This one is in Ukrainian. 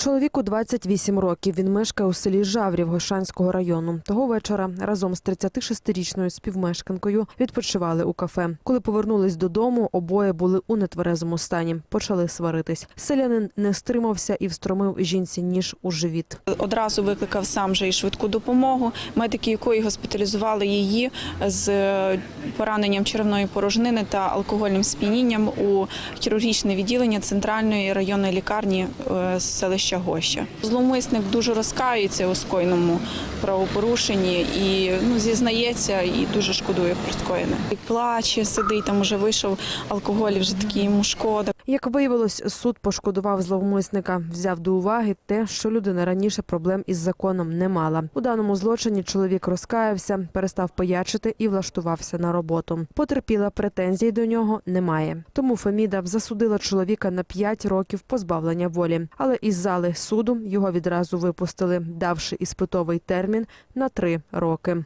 Чоловіку 28 років. Він мешкає у селі Жаврів Гошанського району. Того вечора разом з 36-річною співмешканкою відпочивали у кафе. Коли повернулись додому, обоє були у нетверезому стані. Почали сваритись. Селянин не стримався і встромив жінці ніж у живіт. Одразу викликав сам же і швидку допомогу, медики якої госпіталізували її з пораненням черевної порожнини та алкогольним сп'янінням у хірургічне відділення центральної районної лікарні е, селища Гоща. Зловмисник дуже розкаюється у скоєному правопорушенні і ну, зізнається і дуже шкодує про скоєне. І плаче, сидить, там уже вийшов алкоголь, вже такий йому шкода. Як виявилось, суд пошкодував зловмисника, взяв до уваги те, що людина раніше проблем із законом не мала. У даному злочині чоловік розкаявся, перестав пиячити і влаштувався на роботу. Потерпіла претензій до нього немає. Тому Феміда засудила чоловіка на 5 років позбавлення волі. Але із зали суду його відразу випустили, давши іспитовий термін на 3 роки.